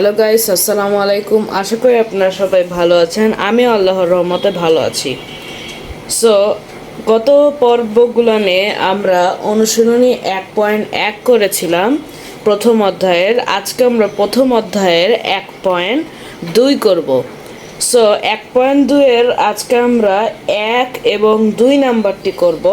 Hello guys, আসসালামু আলাইকুম। আশা করি আপনারা সবাই ভালো আছেন। আমি আল্লাহর রহমতে ভালো আছি। সো গত পর্বগুলো নিয়ে আমরা অনুশীলনী এক পয়েন্ট এক করেছিলাম প্রথম অধ্যায়ের। আজকে আমরা প্রথম অধ্যায়ের এক পয়েন্ট দুই করব। সো এক পয়েন্ট দুইয়ের আজকে আমরা এক এবং দুই নাম্বারটি করব।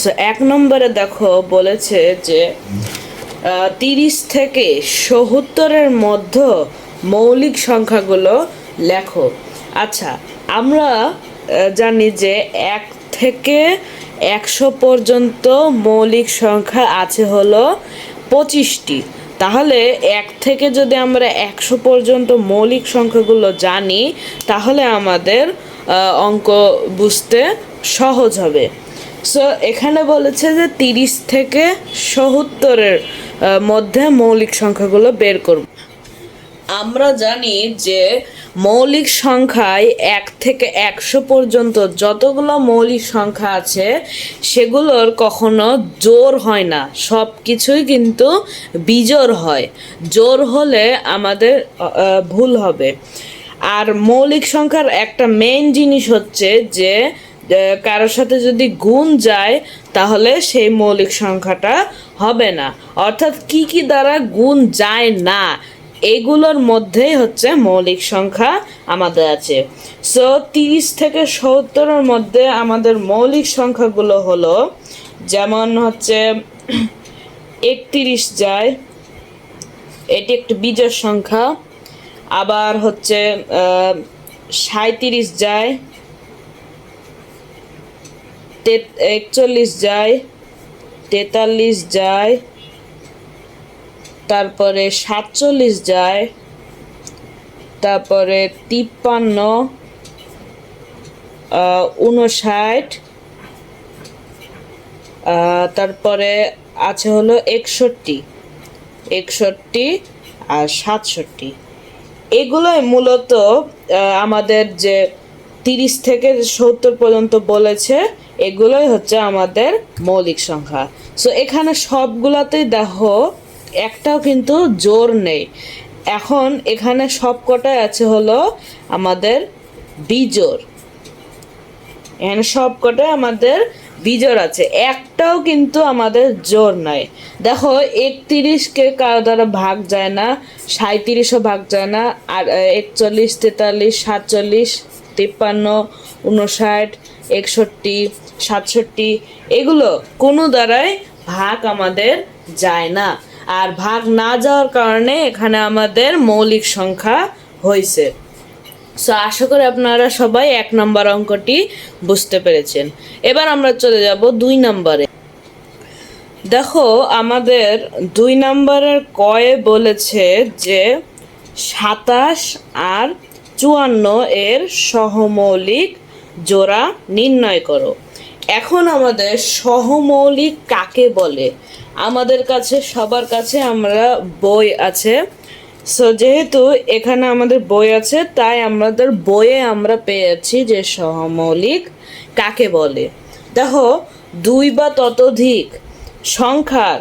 সো এক নম্বরে দেখো বলেছে যে তিরিশ থেকে সত্তরের মধ্যে মৌলিক সংখ্যাগুলো লেখো। আচ্ছা আমরা জানি যে এক থেকে একশো পর্যন্ত মৌলিক সংখ্যা আছে হলো পঁচিশটি। তাহলে এক থেকে যদি আমরা একশো পর্যন্ত মৌলিক সংখ্যাগুলো জানি, তাহলে আমাদের অঙ্ক বুঝতে সহজ হবে। সো এখানে বলেছে যে তিরিশ থেকে সত্তরের মধ্যে মৌলিক সংখ্যাগুলো বের করব। আমরা জানি যে মৌলিক সংখ্যায় এক থেকে একশো পর্যন্ত যতগুলো মৌলিক সংখ্যা আছে, সেগুলোর কখনো জোর হয় না। সব কিছুই কিন্তু বিজোর হয়। জোর হলে আমাদের ভুল হবে। আর মৌলিক সংখ্যার একটা মেইন জিনিস হচ্ছে যে কারোর সাথে যদি গুণ যায়, তাহলে সেই মৌলিক সংখ্যাটা হবে না। অর্থাৎ কি কি দ্বারা গুণ যায় না, এগুলোর মধ্যেই হচ্ছে মৌলিক সংখ্যা আমাদের আছে। সো তিরিশ থেকে সত্তরের মধ্যে আমাদের মৌলিক সংখ্যাগুলো হলো, যেমন হচ্ছে একত্রিশ যায়, এটি একটি বিজোড় সংখ্যা। আবার হচ্ছে সাঁত্রিশ যায় তে- একচল্লিশ যায়, তেতাল্লিশ যায়, তারপরে সাতচল্লিশ যায়, তারপরে তিপ্পান্ন উনষাট তারপরে আছে হলো একষট্টি একষট্টি আর সাতষট্টি। এগুলোই মূলত আমাদের যে তিরিশ থেকে সত্তর পর্যন্ত বলেছে এগুলোই হচ্ছে আমাদের মৌলিক সংখ্যা। সো এখানে সবগুলাতেই দেখো, একটাও কিন্তু জোর নেই। এখন এখানে সব কটাই আছে হলো আমাদের বিজোর এখানে সব কটাই আমাদের বিজোর আছে। একটাও কিন্তু আমাদের জোর নাই। দেখো, একত্রিশকে কারও দ্বারা ভাগ যায় না সাঁত্রিশও ভাগ যায় না, আর একচল্লিশ তেতাল্লিশ, সাতচল্লিশ, তিপ্পান্ন উনষাট একষট্টি, সাতষট্টি, এগুলো কোনো দ্বারাই ভাগ আমাদের যায় না। আর ভাগ না যাওয়ার কারণে এখানে আমাদের মৌলিক সংখ্যা হয়েছে সো আশা করি আপনারা সবাই এক নম্বর অঙ্কটি বুঝতে পেরেছেন। এবার আমরা চলে যাব দুই নম্বরে। দেখো, আমাদের দুই নম্বরের কয়ে বলেছে যে সাতাশ আর চুয়ান্ন এর সহমৌলিক জোড়া নির্ণয় করো। এখন আমাদের সহমৌলিক কাকে বলে? আমাদের কাছে, সবার কাছে আমরা বই আছে। সো যেহেতু এখানে আমাদের বই আছে, তাই আমাদের বইয়ে আমরা পেয়ে যাচ্ছি যে সহমৌলিক কাকে বলে। দেখো, দুই বা ততোধিক সংখ্যার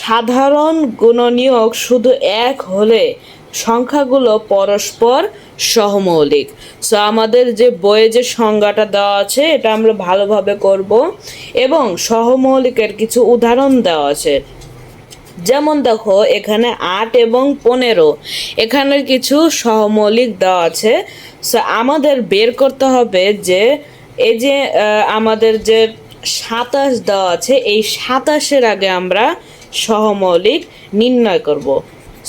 সাধারণ গুণনীয়ক শুধু এক হলে সংখ্যাগুলো পরস্পর সহমৌলিক। সো আমাদের যে বইয়ে যে সংজ্ঞাটা দেওয়া আছে, এটা আমরা ভালোভাবে করব। এবং সহমৌলিকের কিছু উদাহরণ দেওয়া আছে। যেমন দেখো, এখানে আট এবং পনেরো। এখানের কিছু সহমৌলিক দেওয়া আছে। সো আমাদের বের করতে হবে যে, এই যে আমাদের যে সাতাশ দেওয়া আছে, এই সাতাশের আগে আমরা সহমৌলিক নির্ণয় করব।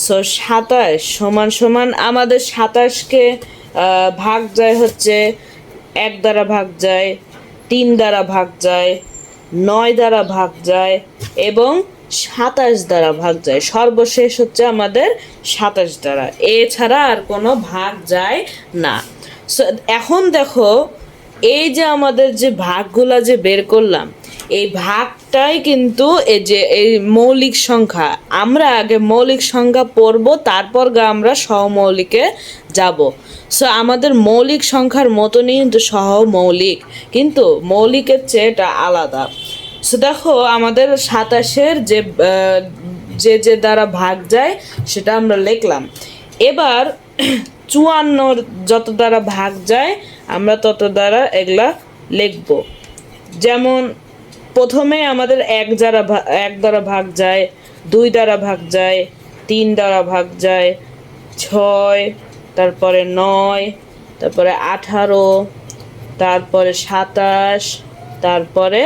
সো সাতাশ সমান সমান আমাদের সাতাশকে ভাগ যায় হচ্ছে এক দ্বারা ভাগ যায় তিন দ্বারা ভাগ যায় নয় দ্বারা ভাগ যায় এবং সাতাশ দ্বারা ভাগ যায়। সর্বশেষ হচ্ছে আমাদের সাতাশ দ্বারা। এছাড়া আর কোনো ভাগ যায় না। So, এখন দেখো এই যে আমাদের যে ভাগগুলা যে বের করলাম এই ভাগটাই কিন্তু এই যে, এই মৌলিক সংখ্যা। আমরা আগে মৌলিক সংখ্যা পড়ব, তারপর আমরা সহমৌলিকে যাব। সো আমাদের মৌলিক সংখ্যার মতনই কিন্তু সহমৌলিক কিন্তু মৌলিকের চেয়ে এটা আলাদা। সো দেখো আমাদের সাতাশের যে যে যে দ্বারা ভাগ যায়, সেটা আমরা লিখলাম। এবার চুয়ান্নর যত দ্বারা ভাগ যায়, আমরা তত দ্বারা এগুলা লিখব। যেমন প্রথমে আমাদের এক দ্বারা এক দ্বারা ভাগ যায়, দুই দ্বারা ভাগ যায়, তিন দ্বারা ভাগ যায়, ছয়, তারপরে নয়, তারপরে আঠারো, তারপরে সাতাশ, তারপরে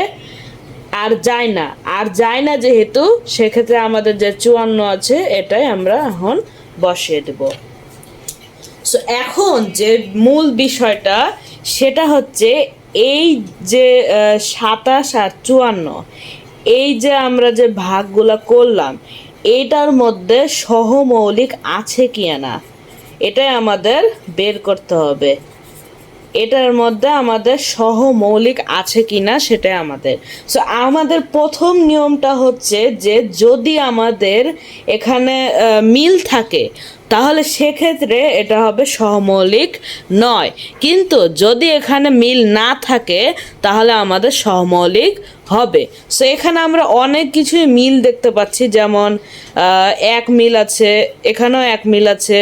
আর যায় না। আর যায় না যেহেতু, সেক্ষেত্রে আমাদের যে চুয়ান্ন আছে, এটাই আমরা এখন বসিয়ে দেব। সো এখন যে মূল বিষয়টা, সেটা হচ্ছে এই যে সাতাশ আর চুয়ান্ন, এই যে আমরা যে ভাগগুলো করলাম এইটার মধ্যে সহমৌলিক আছে কি না, এটাই আমাদের বের করতে হবে। এটার মধ্যে আমাদের সহমৌলিক আছে কি না সেটাই আমাদের। সো আমাদের প্রথম নিয়মটা হচ্ছে যে যদি আমাদের এখানে মিল থাকে, তাহলে সেক্ষেত্রে এটা হবে সহমৌলিক নয়। কিন্তু যদি এখানে মিল না থাকে, তাহলে আমাদের সহমৌলিক হবে। সো এখানে আমরা অনেক কিছুই মিল দেখতে পাচ্ছি। যেমন এক মিল আছে, এখানেও এক মিল আছে,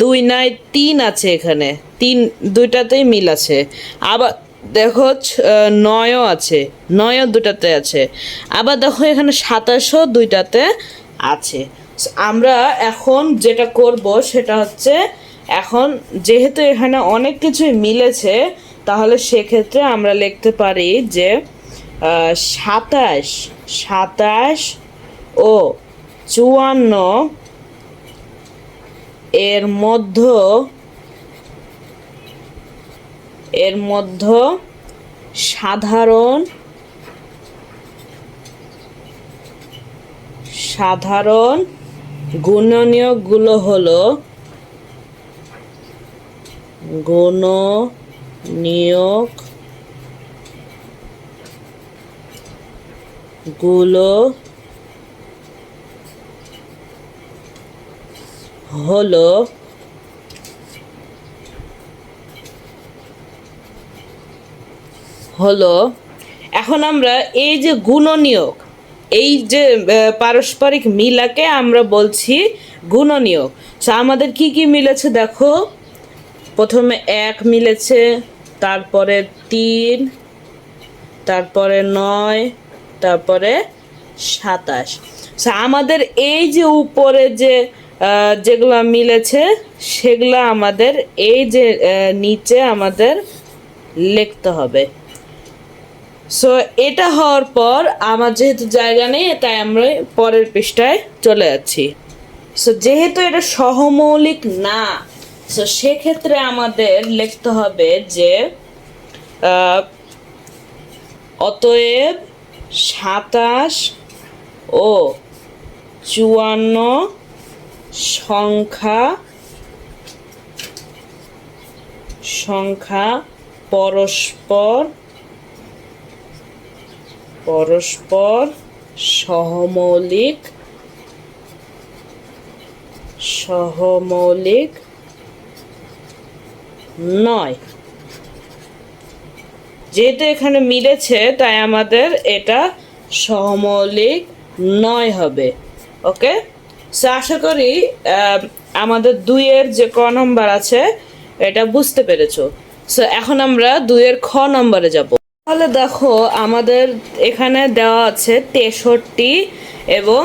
দুই নয় তিন আছে এখানে। তিন, দুইটাতেই মিল আছে। আবার দেখো নয়ও আছে, নয়ও দুটাতে আছে। আবার দেখো, এখানে সাতাশও দুইটাতে আছে। আমরা এখন যেটা করব, সেটা হচ্ছে, এখন যেহেতু এখানে অনেক কিছুই মিলেছে, তাহলে সেক্ষেত্রে আমরা লিখতে পারি যে সাতাশ সাতাশ ও চুয়ান্ন এর মধ্য এর মধ্য সাধারণ সাধারণ গুণনীয়কগুলো হলো গুণনীয়ক গুলো হলো হলো এখন আমরা এই যে গুণনীয়ক এই যে পারস্পরিক মিলাকে আমরা বলছি গুণনীয়ক। So, আমাদের কি কি মিলেছে দেখো? প্রথমে এক মিলেছে তারপরে তিন তারপরে নয় তারপরে সাতাশ। আমাদের এই যে উপরে যে যেগুলো মিলেছে, সেগুলো আমাদের এই যে নিচে আমাদের লিখতে হবে। সো এটা হওয়ার পর আমার যেহেতু জায়গা নেই, তাই আমরা পরের পৃষ্ঠায় চলে যাচ্ছি। সো যেহেতু এটা সহমৌলিক না সো সেক্ষেত্রে আমাদের লিখতে হবে যে অতএব সাতাশ ও চুয়ান্ন সংখ্যা সংখ্যা পরস্পর পরস্পর সহমৌলিক সহমৌলিক নয়। যেহেতু এখানে মিলেছে, তাই আমাদের এটা সমলিক নয় হবে। ওকে? সো আশা করি আমাদের দুইয়ের যে ক নম্বর আছে, এটা বুঝতে পেরেছ। সো এখন আমরা দুইয়ের খ নম্বরে যাব। তাহলে দেখো, আমাদের এখানে দেওয়া আছে তেষট্টি এবং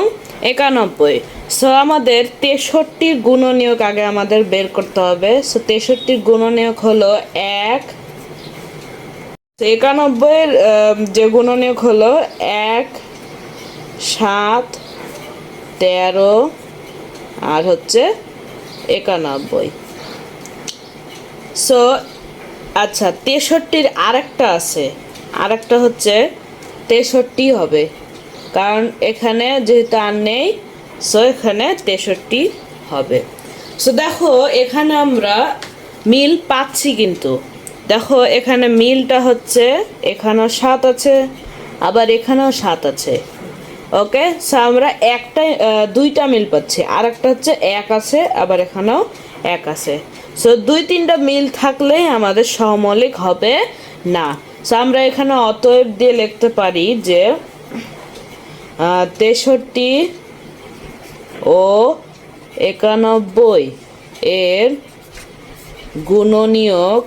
একানব্বই। সো আমাদের তেষট্টির গুণনীয়ক আগে আমাদের বের করতে হবে। সো তেষট্টির গুণনীয়ক হলো এক একানব্বইয়ের যে গুণনীয়ক হলো এক, সাত, তেরো, আর হচ্ছে একানব্বই। সো আচ্ছা তেষট্টির আরেকটা আছে। আরেকটা হচ্ছে তেষট্টি হবে। কারণ এখানে যেহেতু আর নেই সো এখানে তেষট্টি হবে। সো দেখো, এখানে আমরা মিল পাচ্ছি কিন্তু। দেখো, এখানে মিলটা হচ্ছে, এখানেও সাত আছে, আবার এখানেও সাত আছে। ওকে? সো আমরা একটা দুইটা মিল পাচ্ছি। আর একটা হচ্ছে এক আছে, আবার এখানেও এক আছে। সো দুই তিনটা মিল থাকলেই আমাদের সমলিক হবে না। সো আমরা এখানে অতএব দিয়ে লিখতে পারি যে তেষট্টি ও একানব্বই এর গুণনীয়ক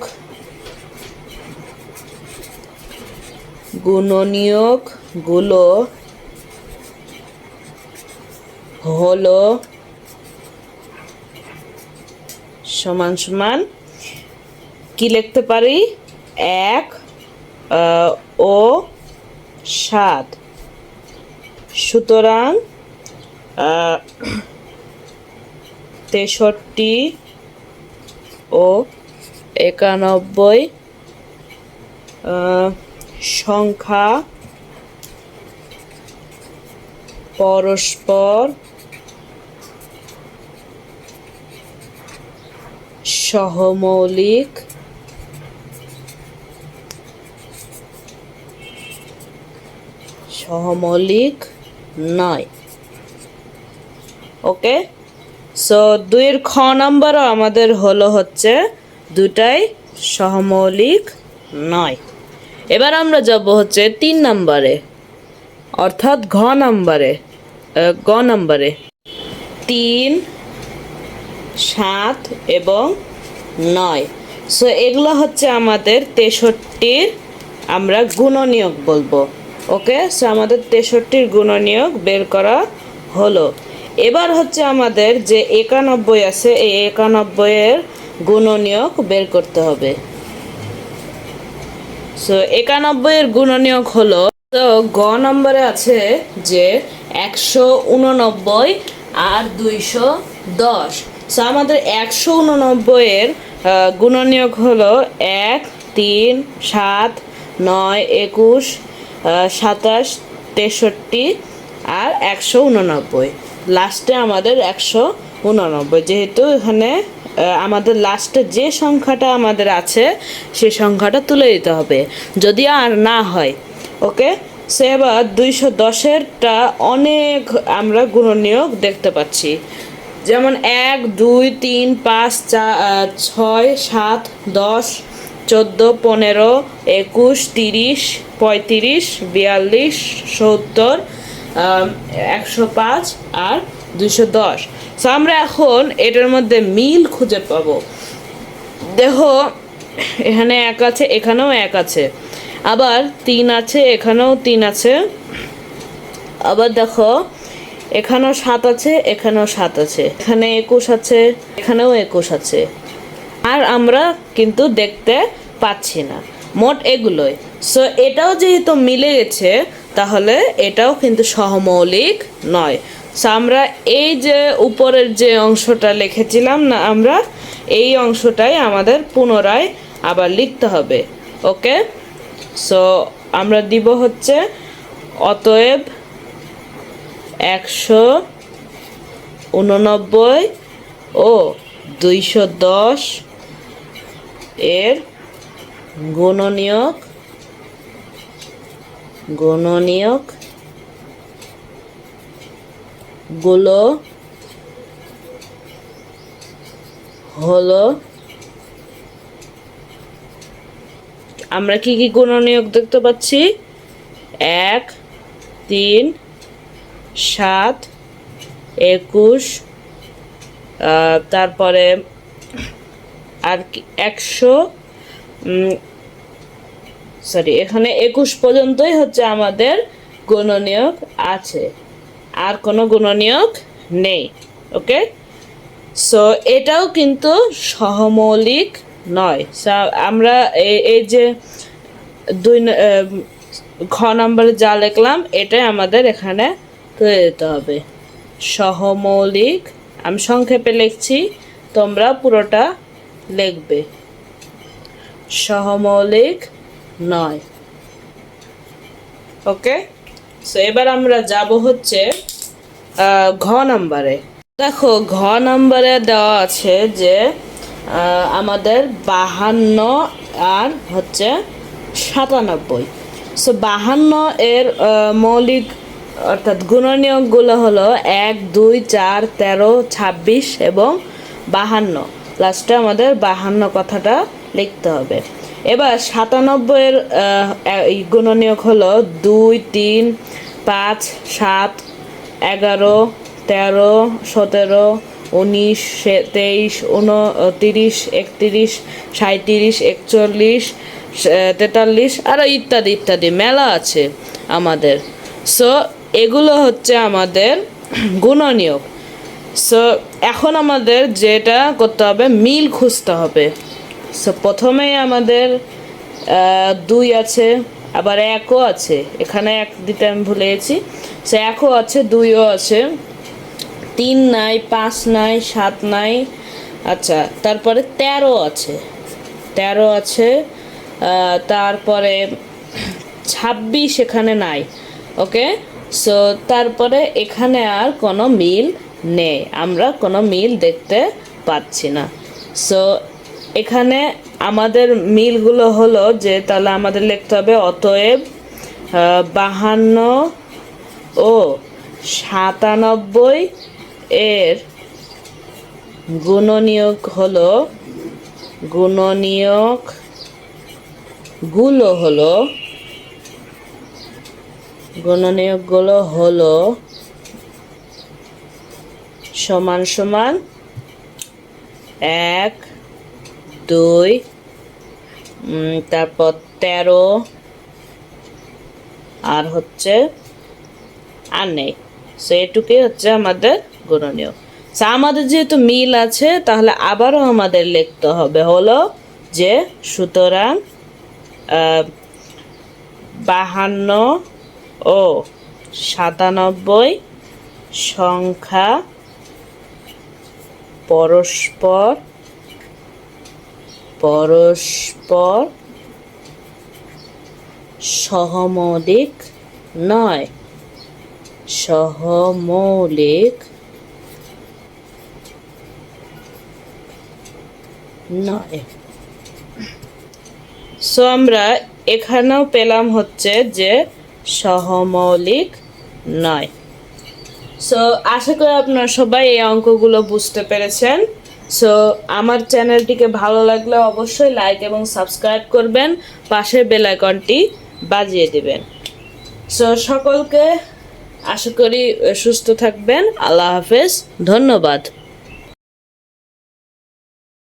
গুণনীয়কগুলো হলো সমান সমান কি লিখতে পারি? এক ও, সাত। সুতরাং তেষট্টি ও একানব্বই সংখ্যা পরস্পর সহমৌলিক সহমৌলিক নয়। ওকে? সো দুইয়ের খ নাম্বারও আমাদের হলো হচ্ছে দুটাই সহমৌলিক নয়। এবার আমরা যাব হচ্ছে তিন নাম্বারে, অর্থাৎ ঘ নাম্বারে গ নাম্বারে। তিন, সাত এবং নয়। সো এগুলো হচ্ছে আমাদের তেষট্টির আমরা গুণনীয়ক বলব। ওকে সো আমাদের তেষট্টির গুণনীয়ক বের করা হলো। এবার হচ্ছে আমাদের যে একানব্বই আছে, এই একানব্বইয়ের গুণনীয়ক বের করতে হবে। সো একানব্বইয়ের গুণনীয়ক হলো, তো গ নম্বরে আছে যে একশো উননব্বই আর দুইশো দশ। সো আমাদের একশো উননব্বইয়ের গুণনীয়ক হলো এক, তিন, সাত, নয়, একুশ সাতাশ, তেষট্টি আর একশো উননব্বই। লাস্টে আমাদের একশো উননব্বই, যেহেতু এখানে আমাদের লাস্টে যে সংখ্যাটা আমাদের আছে সে সংখ্যাটা তুলে দিতে হবে। যদি আর না হয় ওকে সে এবার দুইশো দশেরটা অনেক আমরা গুণনীয়ক দেখতে পাচ্ছি। যেমন এক, দুই, তিন, পাঁচ চার ছয়, সাত, দশ, চোদ্দ, পনেরো, একুশ, তিরিশ, পঁয়ত্রিশ, বিয়াল্লিশ, সত্তর একশো পাঁচ আর দুইশো দশ। সো আমরা এখন এটার মধ্যে মিল খুঁজে পাব। দেখো, এখানে এক আছে, এখানেও এক আছে। আবার তিন আছে, এখানেও তিন আছে। আবার দেখো, এখানেও সাত আছে, এখানেও সাত আছে। এখানে একুশ আছে, এখানেও একুশ আছে। আর আমরা কিন্তু দেখতে পাচ্ছি না, মোট এগুলোই। সো এটাও যেহেতু মিলে গেছে, তাহলে এটাও কিন্তু সহমৌলিক নয়। সো আমরা এই যে উপরের যে অংশটা লিখেছিলাম না, আমরা এই অংশটাই আমাদের পুনরায় আবার লিখতে হবে, ওকে? সো আমরা দিব হচ্ছে অতএব একশো উননব্বই ও দুইশো দশ এর গুণনীয়ক গুণনীয়ক গুলো, হলো। আমরা কি কি গুণনীয়ক দেখতে পাচ্ছি? এক, তিন, সাত, একুশ তারপরে আর কি, একশো সরি এখানে একুশ পর্যন্তই হচ্ছে আমাদের গুণনীয়ক আছে। আর কোনো গুণনীয়ক নেই, ওকে? সো এটাও কিন্তু সহমৌলিক নয়। আমরা এই যে দুই খ নম্বরে যা লিখলাম, এটাই আমাদের এখানে তুলে দিতে হবে। সহমৌলিক, আমি সংক্ষেপে লিখছি, তোমরা পুরোটা লিখবে। সহমৌলিক নয়। ওকে? সো এবার আমরা যাব হচ্ছে ঘ নাম্বারে। দেখো, ঘ নাম্বারে দেওয়া আছে যে আমাদের বাহান্ন আর হচ্ছে সাতানব্বই। সো বাহান্ন এর মৌলিক, অর্থাৎ গুণনীয়কগুলো হলো এক, দুই, চার, তেরো, ছাব্বিশ এবং বাহান্ন। লাস্টে আমাদের বাহান্ন কথাটা লিখতে হবে। এবার সাতানব্বইয়ের গুণনীয়ক হলো দুই, তিন, পাঁচ, সাত, এগারো, তেরো, সতেরো, উনিশ তেইশ উনতিরিশ একত্রিশ সাঁত্রিশ একচল্লিশ তেতাল্লিশ আরও ইত্যাদি ইত্যাদি। মেলা আছে আমাদের। সো এগুলো হচ্ছে আমাদের গুণনীয়ক। সো এখন আমাদের যেটা করতে হবে, মিল খুঁজতে হবে। সো প্রথমে আমাদের দুই আছে, আবার একও আছে। এখানে এক দিতে আমি ভুলে গেছি। সে একও আছে, দুইও আছে। তিন নাই, পাঁচ নাই, সাত নাই আচ্ছা তারপরে তেরো আছে। তেরো আছে তারপরে ছাব্বিশ এখানে নাই, ওকে? সো তারপরে এখানে আর কোনো মিল নেই। আমরা কোনো মিল দেখতে পাচ্ছি না। সো এখানে আমাদের মিলগুলো হলো যে তাহলে আমাদের লিখতে হবে অতএব বাহান্ন ও সাতানব্বই এর গুণনীয়ক হলো, গুণনীয়কগুলো হলো, গুণনীয়কগুলো হলো সমান সমান এক দুই তারপর তেরো, আর হচ্ছে আর নেই। সো এটুকুই হচ্ছে আমাদের গুণনীয়। সো আমাদের যেহেতু মিল আছে, তাহলে আবারও আমাদের লিখতে হবে হলো যে সুতরাং বাহান্ন ও সাতানব্বই সংখ্যা পরস্পর পরস্পর সহমৌলিক নয়। সহমৌলিক নয়। সো আমরা এখানেও পেলাম হচ্ছে যে সহমৌলিক নয়। সো আশা করি আপনারা সবাই এই অঙ্কগুলো বুঝতে পেরেছেন। সো আমার চ্যানেলটিকে ভালো লাগলে অবশ্যই লাইক এবং সাবস্ক্রাইব করবেন পাশে বেল আইকনটি বাজিয়ে দেবেন। সো সকলকে আশা করি সুস্থ থাকবেন। আল্লাহ হাফেজ। ধন্যবাদ।